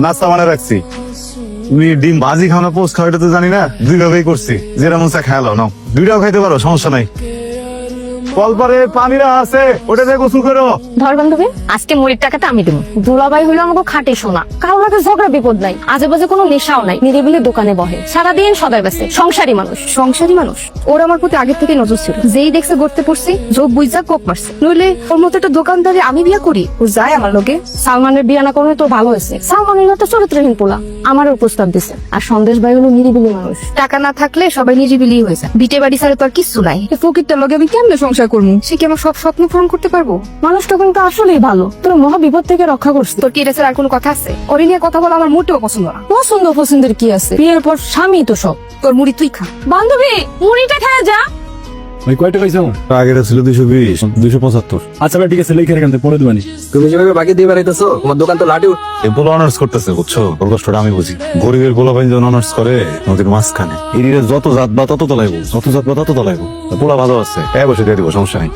নাস্তা মানে রাখছি। তুমি ডিম ভাজি না পোস্ট খাও, এটা তো জানি না। দুইভাবেই করছি। মন চা খেয়ালো নাও। দুইটাও খাইতে পারো, সমস্যা নাই। কলপারে পানিরা আছে ওটাতে গোসল করো। ধর বান্ধবী, আজকে আমি দেবো। দুলাবাই হলো আমাকে খাটে শোনা কারোর ঝগড়া, বিপদ নাই। আজে বাজে কোনো নেশাও নাই। নিরিবিলি দোকানে বহে। সারাদিন ব্যস্ত। সংসারী মানুষ। সংসারী মানুষ। ওর আমার প্রতি থেকে নজর ছিল। যেই দেখছে গড়তে পড়ছি যোগ বুঝা কোপ মারছে। নইলে ওর মতো একটা দোকানদারি আমি বিয়া করি। ও যায় আমার লোকে সালমানের বিয়া না করলে তো ভালো হয়েছে। সালমানের একটা চরিত্রহীন পোলা। আমারও প্রস্তাব দিছে। আর সন্দেশ ভাই হলো নিরিবিলি মানুষ। টাকা না থাকলে সবাই নিরিবিলি হয়ে যায়। বিটে বাড়ি ছাড়া তো আর কিচ্ছু নাই। ফকিরটার লগে আমি কেমনে সংসার করব। সে কি আমার সব স্বপ্ন পূরণ করতে পারব? মানুষটা কিন্তু আসলেই ভালো। তোর মহা বিপদ থেকে রক্ষা করছে। তোর কি এটা আর কোনো কথা আছে? ওরে নিয়ে কথা বলা আমার মোটেও পছন্দ না। পছন্দ পছন্দের কি আছে? বিয়ের পর স্বামী তো সব। তোর মুড়ি তুই খা। বান্ধবী মুড়িটা খেয়ে যা। ভাই আগেটা ছিল দুইশো বিশ দুইশো পঁচাত্তর। আচ্ছা ভাই ঠিক আছে লেখে পরে দিবানি তুমি যেভাবে বাকি দিয়ে বেড়াইতেছো তোমার দোকান তো অনার্স করতেছে বুঝছ? ওর কষ্টটা আমি বুঝি। গরিবের গোলা ভাই যখন অনার্স করে নদীর মাঝখানে। এরিয়া যত জাত বা তত তলাইব যত জাত বা তত তলাইব পোলা ভালো আছে হ্যাঁ বসে দিয়ে দিব সমস্যা নেই।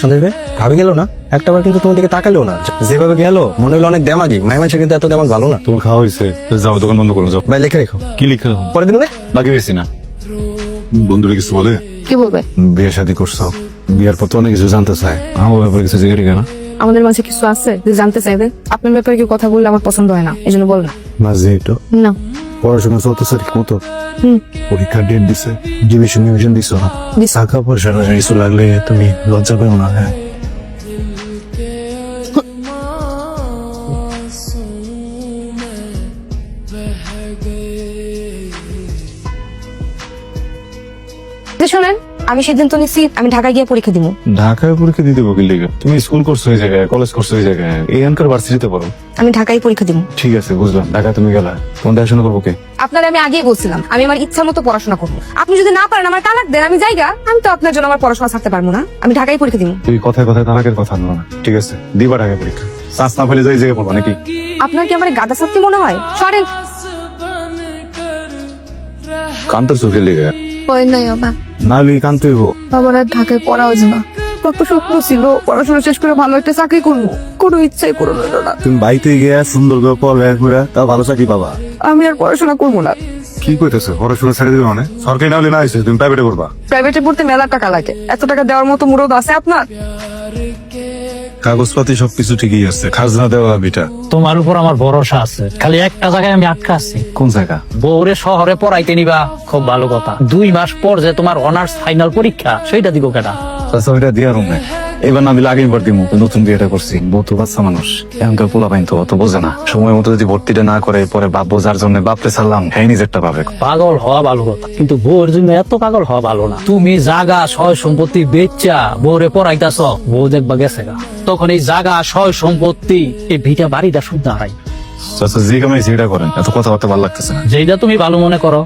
সন্দেশ ভাই ভাবি গেল না? একটা বার কিন্তু তোমার দিকে তাকালো না। যেভাবে গেল মনে হলো অনেক দেমাগি। মাই মানুষের কিন্তু এত দেমাগ ভালো না। তোমার খাওয়া হয়েছে যাও দোকান বন্ধ করো যাও। ভাই লিখে রেখো। কি লিখে? পরে দিন বাকি বেশি না। বন্ধুরা কিছু বলে? কি বলবে? বিয়ে শাদি করছ। বিয়ের পর তো অনেক কিছু জানতে চায়। আমার ব্যাপারে কিছু জিজ্ঞেস কেনা আমাদের মাঝে কিছু আছে যে জানতে চাইবে আপনার ব্যাপারে কি কথা বললে আমার পছন্দ হয় না এই জন্য বল না না যেহেতু না। পড়াশোনা চলতেছে ঠিক মতো পরীক্ষার ডেট দিছে ডিভিশন ডিভিশন দিছো না। টাকা পয়সা কিছু লাগলে তুমি লজ্জা পেও না হ্যাঁ। যে শোনেন আমি সিদ্ধান্ত নিচ্ছি আমি ঢাকায় গিয়ে পরীক্ষা দিব ঢাকায় পরীক্ষা দিতে বকিল লেগে? তুমি স্কুল করছ এই জায়গায় কলেজ করছ এই জায়গায় এখানকার ভার্সিটিতে পড়ো। আমি ঢাকায় পরীক্ষা দিব ঠিক আছে বুঝলাম। ঢাকা তুমি গেলা তোমার দেখাশোনা করব কে? আপনার আমি আগেই বলছিলাম আমি আমার ইচ্ছা মতো পড়াশোনা করব। আপনি যদি না পারেন আমার তালাক দেন আমি যাইগা আমি তো আপনার জন্য আমার পড়াশোনা ছাড়তে পারব না। আমি ঢাকায় পরীক্ষা দিব তুই কথায় কথায় তালাকের কথা না ঠিক আছে? দিবা ঢাকায় পরীক্ষা। চান্স না পেলে যাই জায়গায় পড়বা নাকি? আপনার কি আমার গাদা সত্যি মনে হয়? সরেন। কান্তর চোখে লেগে। ওই নাই বাবা না কান কানতে হইব আমার আর ঢাকায় পড়া হয়েছে না। কত স্বপ্ন ছিল পড়াশোনা শেষ করে ভালো একটা চাকরি করব। কোনো ইচ্ছাই পূরণ হলো না তুমি বাড়িতে গিয়ে সুন্দর করে পড়ালেখা করে তা ভালো চাকরি পাবা। আমি আর পড়াশোনা করব না। কি কইতেছো? পড়াশোনা ছেড়ে দিবে মানে? সরকারি না হলে না হয়েছে তুমি প্রাইভেটে করবা প্রাইভেটে পড়তে মেলা টাকা লাগে। এত টাকা দেওয়ার মতো মুরদ আছে আপনার? কাগজপাতি সবকিছু ঠিকই আছে খাজনা দেওয়া বিটা তোমার উপর আমার ভরসা আছে। খালি একটা জায়গায় আমি আটকা আছি। কোন জায়গা? বউরে শহরে পড়াইতে নিবা খুব ভালো কথা। দুই মাস পর যে তোমার অনার্স ফাইনাল পরীক্ষা সেইটা দিব কেটা আচ্ছা ওইটা দিয়া রুম। নাই এবার না দিলে বার দিমু। নতুন বিয়েটা করছি। বউ তো বাচ্চা মানুষ। এখনকার পোলা পাইন তো অত বোঝে না। সময় মতো যদি ভর্তিটা না করে পরে বাপ বোঝার জন্য বাপরে ছাড়লাম হ্যাঁ নিজেরটা পাবে। পাগল হওয়া ভালো কথা। কিন্তু বউর জন্য এত পাগল হওয়া ভালো না। তুমি জাগা সয় সম্পত্তি বেচা বউরে পড়াইতাছ বউ দেখবা গেছে তখন এই জাগা সয় সম্পত্তি এই ভিটা বাড়িটা শুদ্ধ হারাই আচ্ছা যে কামাই সেটা করেন এত কথাবার্তা ভালো লাগতেছে না। যেটা তুমি ভালো মনে করো।